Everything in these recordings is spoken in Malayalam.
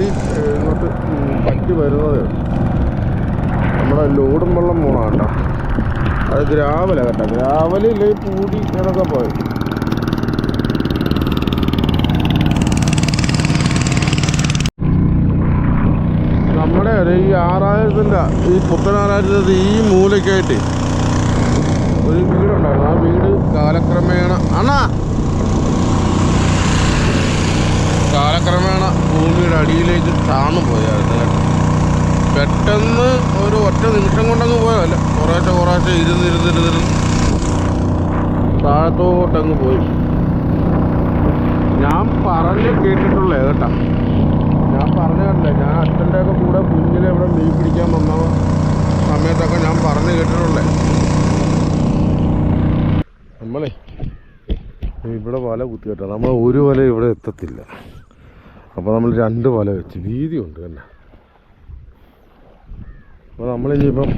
പറ്റി ഇങ്ങോട്ട് പറ്റി വരുന്നത് നമ്മുടെ ലോഡും വെള്ളം പോകണം കേട്ടോ അത് ഗ്രാവല കേട്ടോ ഗ്രാവലില്ലേ പൂടി എന്നൊക്കെ പോയി. നമ്മുടെ ഈ ആറായിരത്തിന്റെ ഈ പുത്തനാറായിരത്തിന്റെ ഈ മൂലയ്ക്കായിട്ട് ഒരു വീടുണ്ടായിരുന്നു. ആ വീട് കാലക്രമേണ അണ്ണാ! കാലക്രമേണ ഭൂമിയുടെ അടിയിലേക്ക് താണു പോയായിരുന്നു പെട്ടെന്ന് ഒരു ഒറ്റ നിമിഷം കൊണ്ടങ്ങ് പോയതല്ല കുറേശ്ശെ കുറേശ്ശെ ഇരുന്നിരുന്നിരുന്നിരുന്ന് താഴത്തോട്ടങ്ങ് പോയി. ഞാൻ പറഞ്ഞ് കേട്ടിട്ടുള്ളേ കേട്ടാ. ഞാൻ പറഞ്ഞു കേട്ടില്ല? ഞാൻ അച്ഛന്റെ ഒക്കെ കൂടെ കുഞ്ഞിലെ ഇവിടെ മീൻ പിടിക്കാൻ വന്ന സമയത്തൊക്കെ ഞാൻ പറഞ്ഞ് കേട്ടിട്ടുള്ളേ. നമ്മളെ ഇവിടെ വല കുത്തി കേട്ടോ. നമ്മൾ ഒരു വല ഇവിടെ എത്തത്തില്ല. അപ്പോൾ നമ്മൾ രണ്ട് വല വെച്ച്. വീതിയുണ്ട് തന്നെ അപ്പോൾ നമ്മളിനിയിപ്പം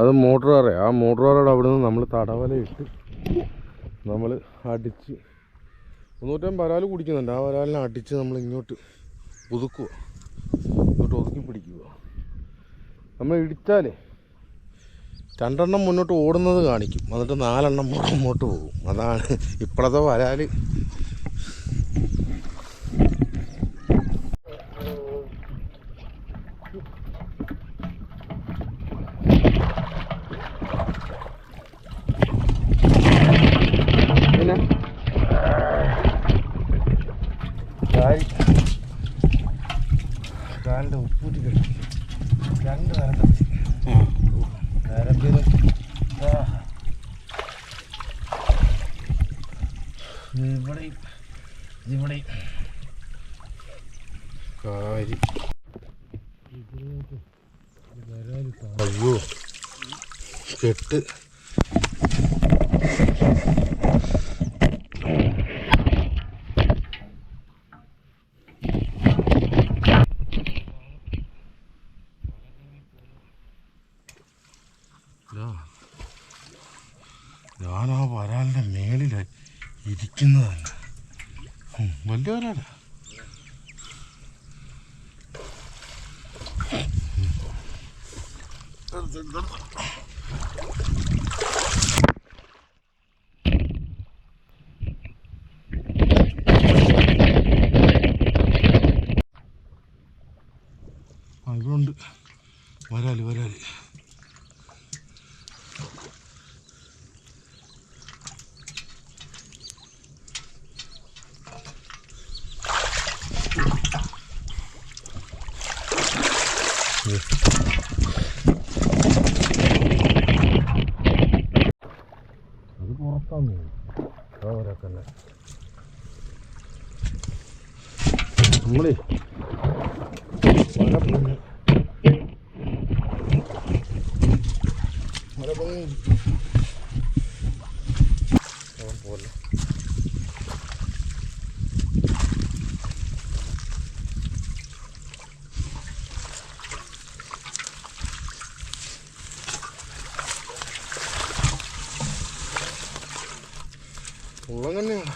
അത് വരെ ആ മോട്ടോറുകാരുടെ അവിടെ നിന്ന് നമ്മൾ തടവല ഇട്ട് നമ്മൾ അടിച്ച് മുന്നൂറ്റമ്പത് വരാൽ കുടിക്കുന്നുണ്ട്. ആ വരാലിനെ അടിച്ച് നമ്മൾ ഇങ്ങോട്ട് ഒതുക്കുക ഇങ്ങോട്ട് ഒതുക്കി പിടിക്കുക നമ്മൾ ഇടിച്ചാലേ രണ്ടെണ്ണം മുന്നോട്ട് ഓടുന്നത് കാണിക്കും. എന്നിട്ട് നാലെണ്ണം മുന്നോട്ട് പോകും. അതാണ് ഇപ്പോഴത്തെ വരാൽ. காலில் உப்பு ஊற்றிக்கிறேன் കെട്ട് ഞാനാ വരാലിന്റെ മേളിൽ ഇരിക്കുന്നതല്ല. വലിയ വരാല ഇവിടെ ഉണ്ട് വരാൽ വരാൽ അത് പുറത്താന്ന് അവരൊക്കെ തന്നെ നമ്മളേ മഴ പൊങ്ങി മഴ പൊങ്ങി അവൻ പോലെ മുള്ളങ്കണ്ണിയാണ്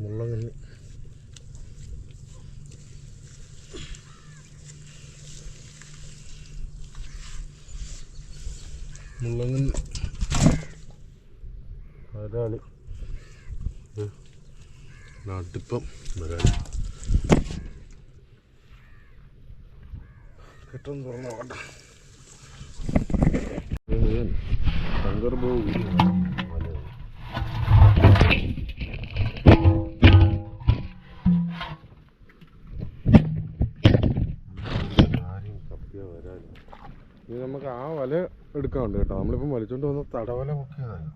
മുള്ളങ്കണ്ണി മുള്ളങ്കണ്ണി വരാളി നാട്ടിപ്പം വരാളി കെട്ടൊന്ന് തുറന്നു നോക്കട്ടെ. ശങ്കർ ബാബു എടുക്കാനുണ്ട് കേട്ടോ. നമ്മളിപ്പം വലിച്ചോണ്ട് വന്ന തടവല മുക്കിയതാണ്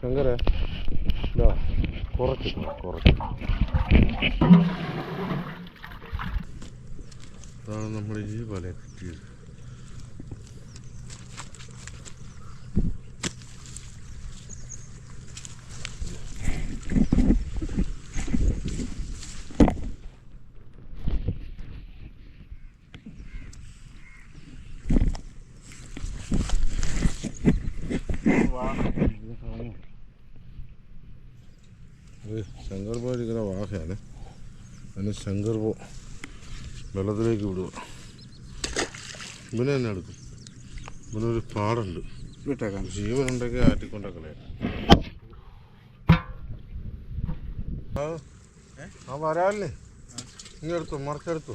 ശങ്കര ഇതാ കുറച്ച് കുറച്ച്. അതാണ് നമ്മൾ ഈ വല കിട്ടിയത് അതിന് ശങ്കർ പോ വെള്ളത്തിലേക്ക് വിടുക. ഇവനെ തന്നെ എടുക്കും. ഇവനൊരു പാടുണ്ട്. വിട്ടേക്കാം. ജീവനുണ്ടെങ്കിൽ ഉണ്ടെങ്കിൽ ആ ആ വരാല്ലേ ഇങ്ങനെ എടുത്തു മറച്ചെടുത്തു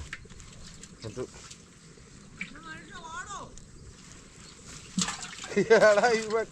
എന്നിട്ട് എടാ ഇവൻ.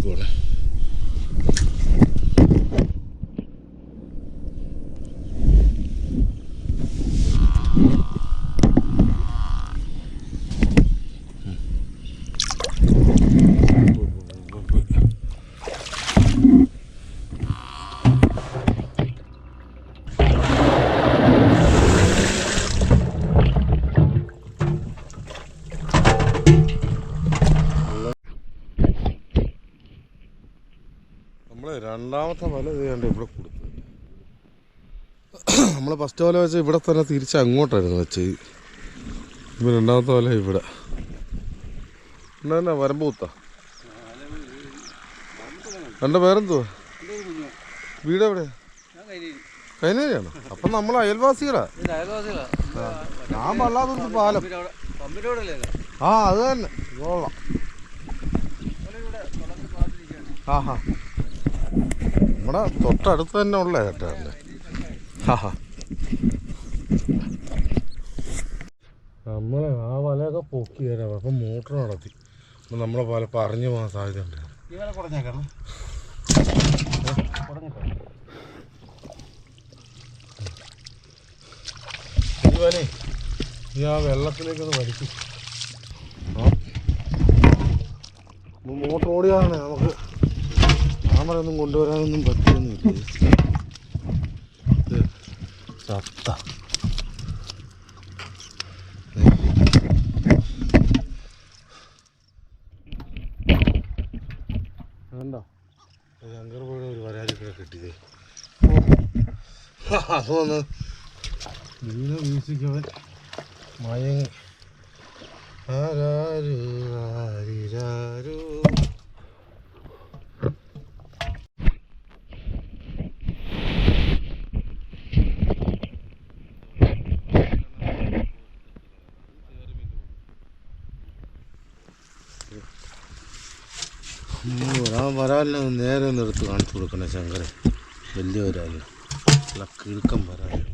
recuerda. രണ്ടാമത്തെ വല ചെയ്യാണ്ട് ഇവിടെ കൊടുത്തു. നമ്മൾ ഫസ്റ്റ് വല വെച്ച് ഇവിടെ തന്നെ തിരിച്ച് അങ്ങോട്ടായിരുന്നു വെച്ച് ഇപ്പം രണ്ടാമത്തെ വല ഇവിടെ. എന്നാ വരമ്പ് കുത്താ. എന്റെ പേരെന്തുവാ? വീട് എവിടെയാ കൈനേരിയാണോ? അപ്പൊ നമ്മൾ അയൽവാസികളാ. ഞാൻ വല്ലാത്തൊരു പാലം. ആ അത് തന്നെ. ആഹാ. നമ്മുടെ തൊട്ടടുത്ത് തന്നെ ഉള്ള ആഹാ നമ്മളെ ആ വലയൊക്കെ പൊക്കി തരാം. അപ്പം മോട്ടർ നടത്തി. അപ്പം നമ്മളെ വല പറഞ്ഞു പോകാൻ സാധ്യത ഇതുവരെ ഈ കുറഞ്ഞേക്കണം വെള്ളത്തിലേക്ക് ഒന്ന് വലിച്ചു മോട്ടർ ഓടിയാണ് നമുക്ക്. ക്യാമറയൊന്നും കൊണ്ടുവരാനൊന്നും പറ്റിയൊന്നുമില്ല ഇത് ചത്ത വീഴ്ചയ്ക്കവൻ മയങ്ങി ആരാരു ആരിരാരു വരാലിനെ നേരെ എടുത്ത് കാണിച്ചു കൊടുക്കണേ ശങ്കരൻ വലിയ വരാലിന് നല്ല കിഴുക്കം വരാലിന്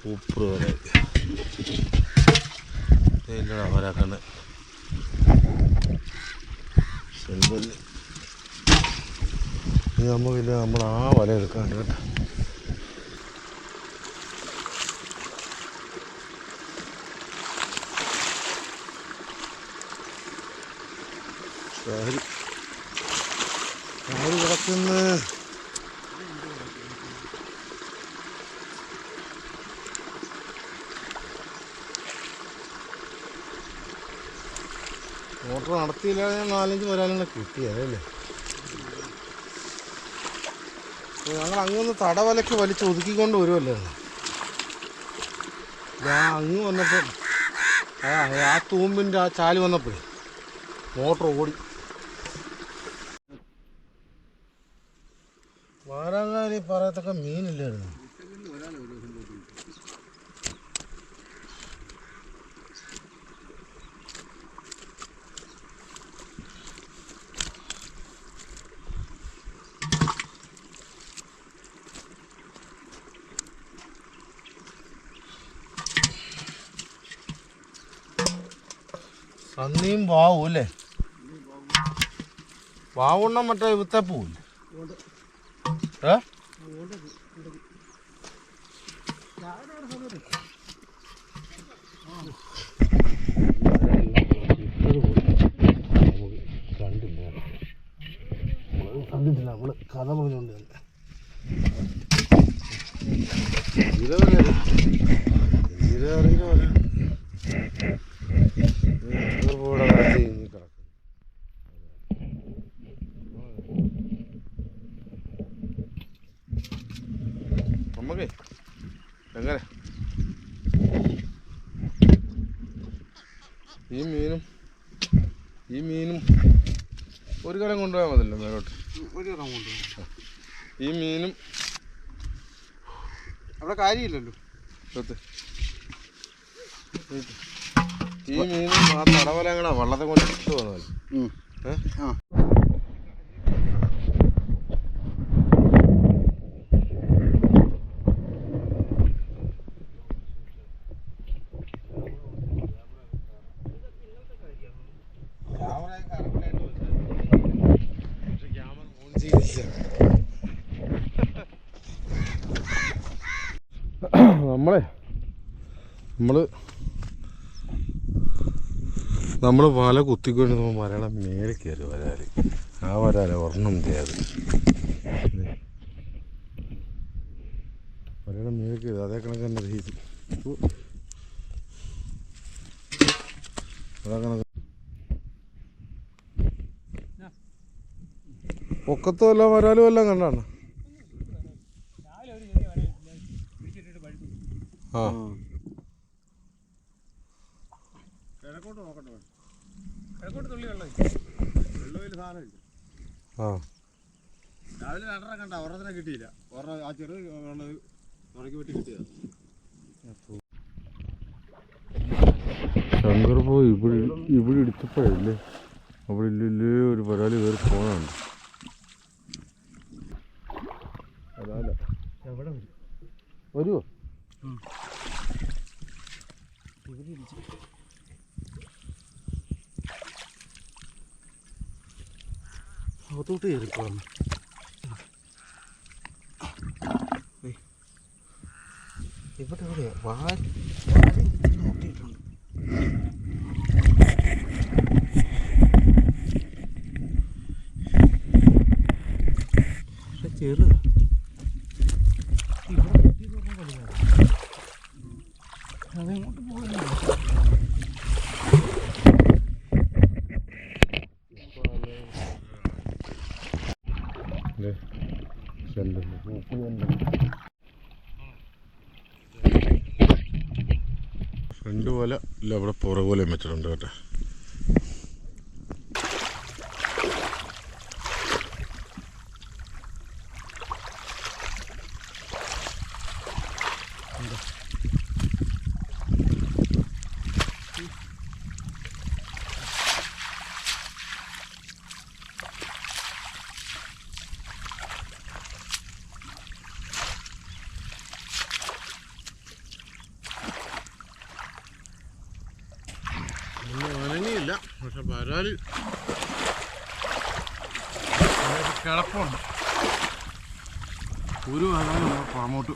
സൂപ്പർ വരാൽ ഇല്ലടാ സെൽവല്ലി ഇനി നമുക്കില്ല നമ്മൾ ആ വല എടുക്കാൻ കേട്ടോ. മോട്ടർ നടത്തിയില്ല നാലഞ്ച് വരാനുള്ള കിട്ടിയതല്ലേ ഞങ്ങൾ അങ്ങൊന്ന് തടവലക്ക് വലിച്ച് ഒതുക്കിക്കൊണ്ട് വരുമല്ലോ ഞാൻ അങ്ങ് വന്നപ്പോൾ ആ ആ തൂമ്പിന്റെ ആ ചാൽ വന്നപ്പോഴേ മോട്ടർ ഓടി. വാരാങ്ങാലി പറയത്തക്ക മീനില്ലായിരുന്നു. പന്നിയും വാവും അല്ലേ? വാവുണ്ണം മറ്റേ ഇവിത്തെ പോവില്ല ഏ കണ്ടിട്ടില്ല നമ്മൾ കഥ പറഞ്ഞുകൊണ്ട് നമുക്കേ എങ്ങനെ ഈ മീനും ഈ മീനും ഒരു കലം കൊണ്ടുപോയാൽ മതിയല്ലോ മേലോട്ട് ഒരു ഈ മീനും അവിടെ കാര്യമില്ലല്ലോ. ഈ മീനും ആ തടവലങ്ങളാണ് വള്ളത്തെ കൊണ്ട് ഇട്ട് വന്നതല്ലേ ഏ? ആ. നമ്മളെ നമ്മൾ നമ്മൾ വല കുത്തിക്കൊണ്ട് വരള മേലെ കയറി വരാൽ. ആ വരാല ഒരെണ്ണം ചെയ്യാതെ വരയുടെ മേലെ കയറി അതേ കണക്ക് തന്നെ ദേ അതേ കണക്ക് പൊക്കത്തും എല്ലാം വരാലും എല്ലാം കണ്ടാണ്. ആ. തുള്ളി ആ. രാവിലെ ആ ശങ്കർ പോയി ഇവിടെ ഇവിടെ ഇടിച്ചപ്പോഴല്ലേ? അവിടെ ഇല്ലേ ഒരു പരാതി വേറെ പോകാനുണ്ട് എവിടെ വരും. വരുമോ അകത്തോട്ട് കയറിക്കോളാം. ഇവിടെ എവിടെയാ വാരി പോലെ ഇല്ല അവിടെ പുറകോലയും വെച്ചിട്ടുണ്ട് കേട്ടോ ഒന്നും അനങ്ങിയില്ല വരാൽ കിടപ്പുണ്ട്. ഒരു വരാലും നമ്മൾ പുറമോട്ട്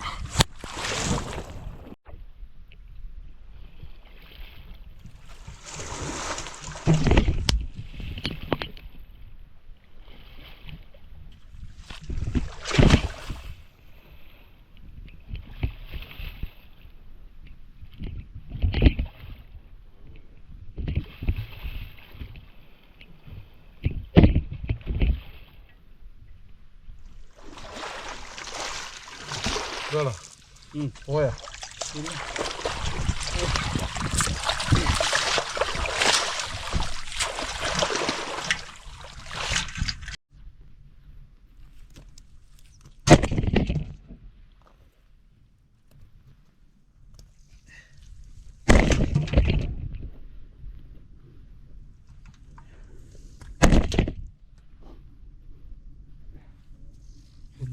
ഇതാണോ പോയാ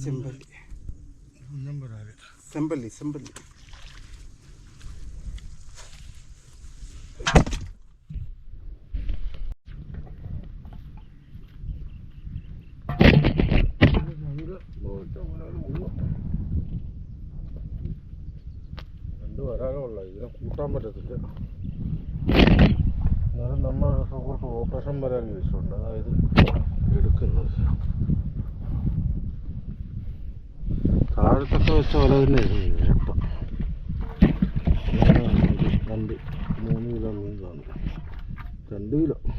ചെമ്പല്ലി ഒന്നും വരാൽ ചെമ്പല്ലി രണ്ട്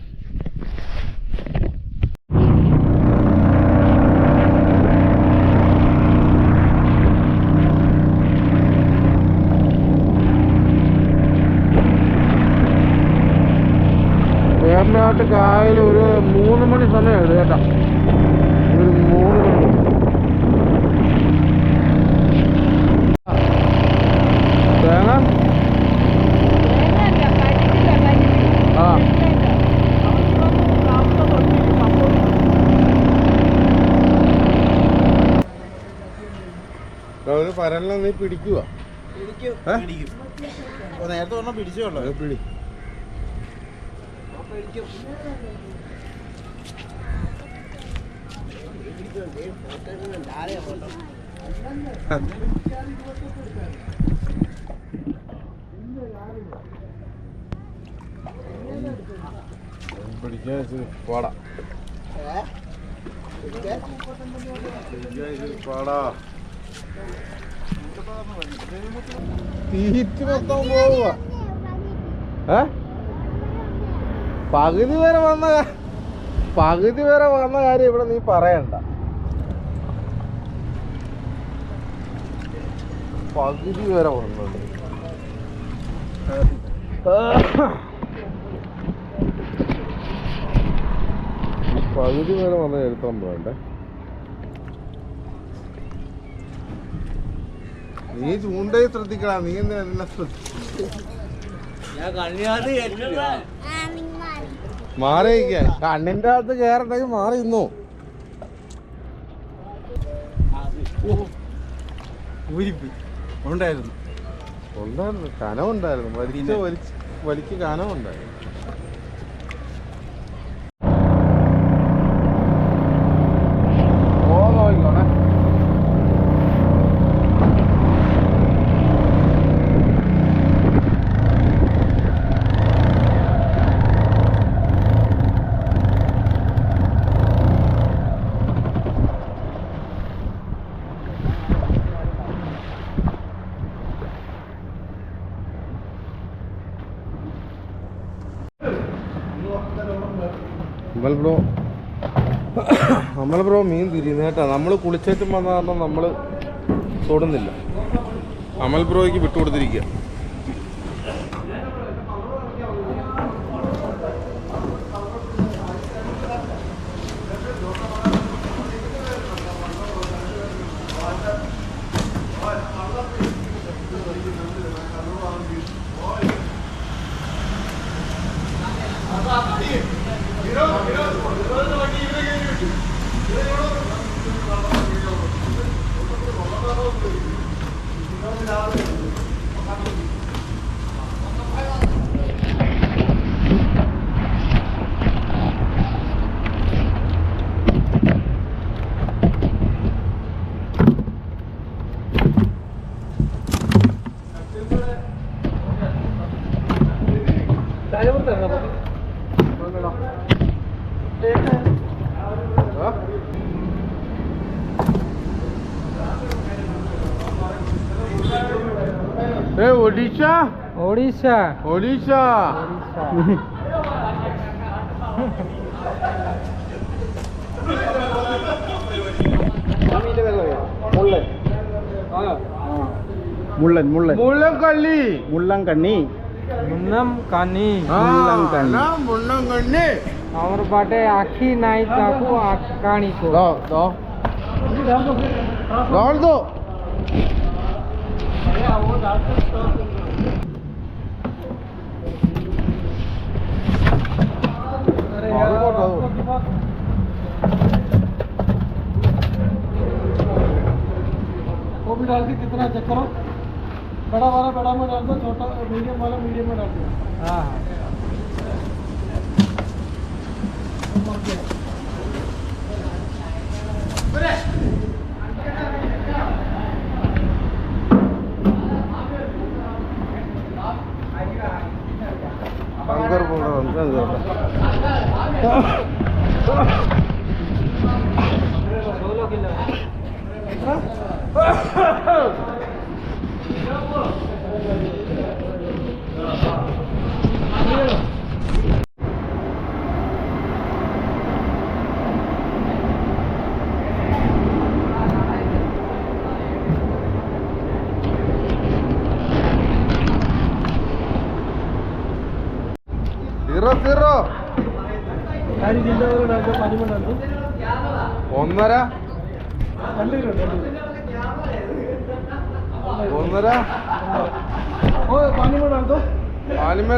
പരലിനെ നീ പിടിക്കുക? നേരത്തെ പറഞ്ഞാൽ പിടിച്ചോളൂ പിടി. പിടിക്കാൻ പാടാ. പാടാ. തീറ്റ് മൊത്തം പോവുക പകുതി വരെ വന്ന പകുതി വരെ വന്ന കാര്യം ഇവിടെ നീ പറയണ്ട. പകുതി വരെ വന്നത് പകുതി വരെ വന്ന എടുത്താൻ പോകണ്ടേ നീ ചൂണ്ടയെ ശ്രദ്ധിക്കടാ നീ എന്നെ മാറിയിരിക്കാൻ കണ്ണിന്റെ അകത്ത് കേറണ്ടെങ്കിൽ മാറി ഇന്നു ഉണ്ടായിരുന്നു. ഉണ്ടായിരുന്നു. കനമുണ്ടായിരുന്നു വലിക്ക് വലിച്ച് വലിക്ക് കനമുണ്ടായിരുന്നു ഓ നോക്കിക്കോണേ അമൽ ബ്രോ അമൽ ബ്രോ മീൻ തിരിയുന്ന കേട്ടോ. നമ്മൾ കുളിച്ചേറ്റും വന്ന കാരണം നമ്മൾ തൊടുന്നില്ല. അമൽ ബ്രോയ്ക്ക് വിട്ടുകൊടുത്തിരിക്കുക ഏ ഒഡീഷ? ഒഡീഷ. ഒഡീഷ. മുള്ളൻ മുള്ളൻ. കള്ളി. മുള്ളൻ കണ്ണി. मुन्नम कानी हाँ। मुन्नम कानी ना हाँ, मुन्नम कानी और बाटे आखी नाई हाँ, ताकू आकानी को। दो दो। दौड़ दो। वो भी डाल के कितना चक्कर करो। बड़ा वाला बड़ा में डाल दो छोटा मीडियम वाला मीडियम में डाल दो हाँ शंकर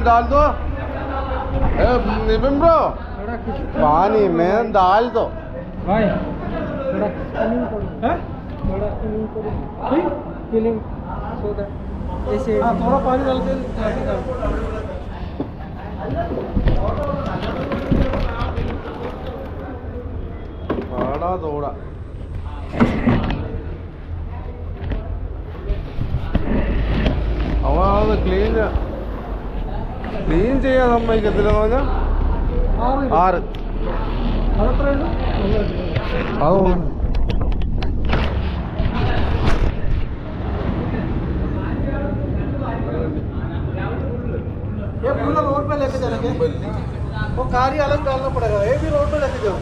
डाल दो ए, निबिन ब्रो बड़ा कुछ पानी में डाल दो भाई बड़ा स्पिनिंग करो हैं बड़ा स्पिनिंग करो ठीक फीलिंग सो दैट ऐसे हां थोड़ा पानी डाल के പാടാ തോടാ അവനത് ക്ലീൻ ക്ലീൻ ചെയ്യാൻ സമ്മതിക്കത്തില്ലെന്ന് പറഞ്ഞാൽ ആറ് ആറ് അതെത്രയുണ്ട് അത് ഒന്ന്. ये पूरा रोड पे लेके चलेंगे वो कार ही अलग डालना पड़ेगा ये भी रोड पे लेके जाओ